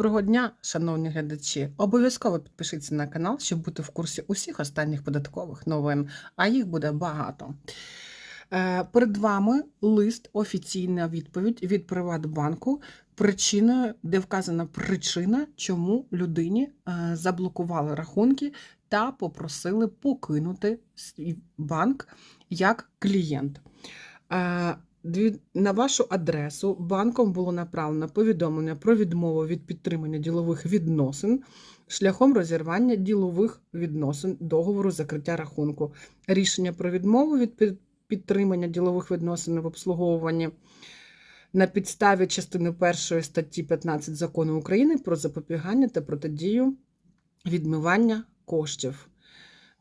Доброго дня, шановні глядачі. Обов'язково підпишіться на канал, щоб бути в курсі усіх останніх податкових новин, а їх буде багато. Е, Перед вами лист, офіційна відповідь від Приватбанку, причиною, де вказана причина, чому людині е, заблокували рахунки та попросили покинути банк як клієнт. На вашу адресу банком було направлено повідомлення про відмову від підтримання ділових відносин шляхом розірвання ділових відносин договору закриття рахунку. Рішення про відмову від підтримання ділових відносин в обслуговуванні на підставі частини 1 статті 15 закону України про запобігання та протидію відмивання коштів.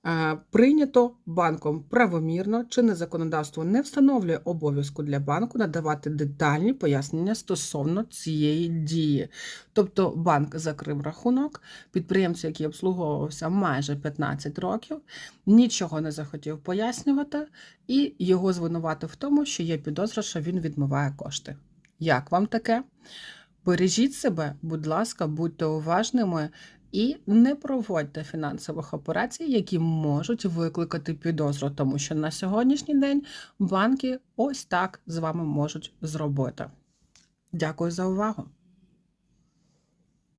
Е, Прийнято банком правомірно, чинне законодавство не встановлює обов'язку для банку надавати детальні пояснення стосовно цієї дії. Тобто банк закрив рахунок, підприємцю, який обслуговувався майже 15 років, нічого не захотів пояснювати, і його звинуватив в тому, що є підозра, що він відмиває кошти. Як вам таке? Бережіть себе, будь ласка, будьте уважними і не проводьте фінансових операцій, які можуть викликати підозру, тому що на сьогоднішній день банки ось так з вами можуть зробити. Дякую за увагу!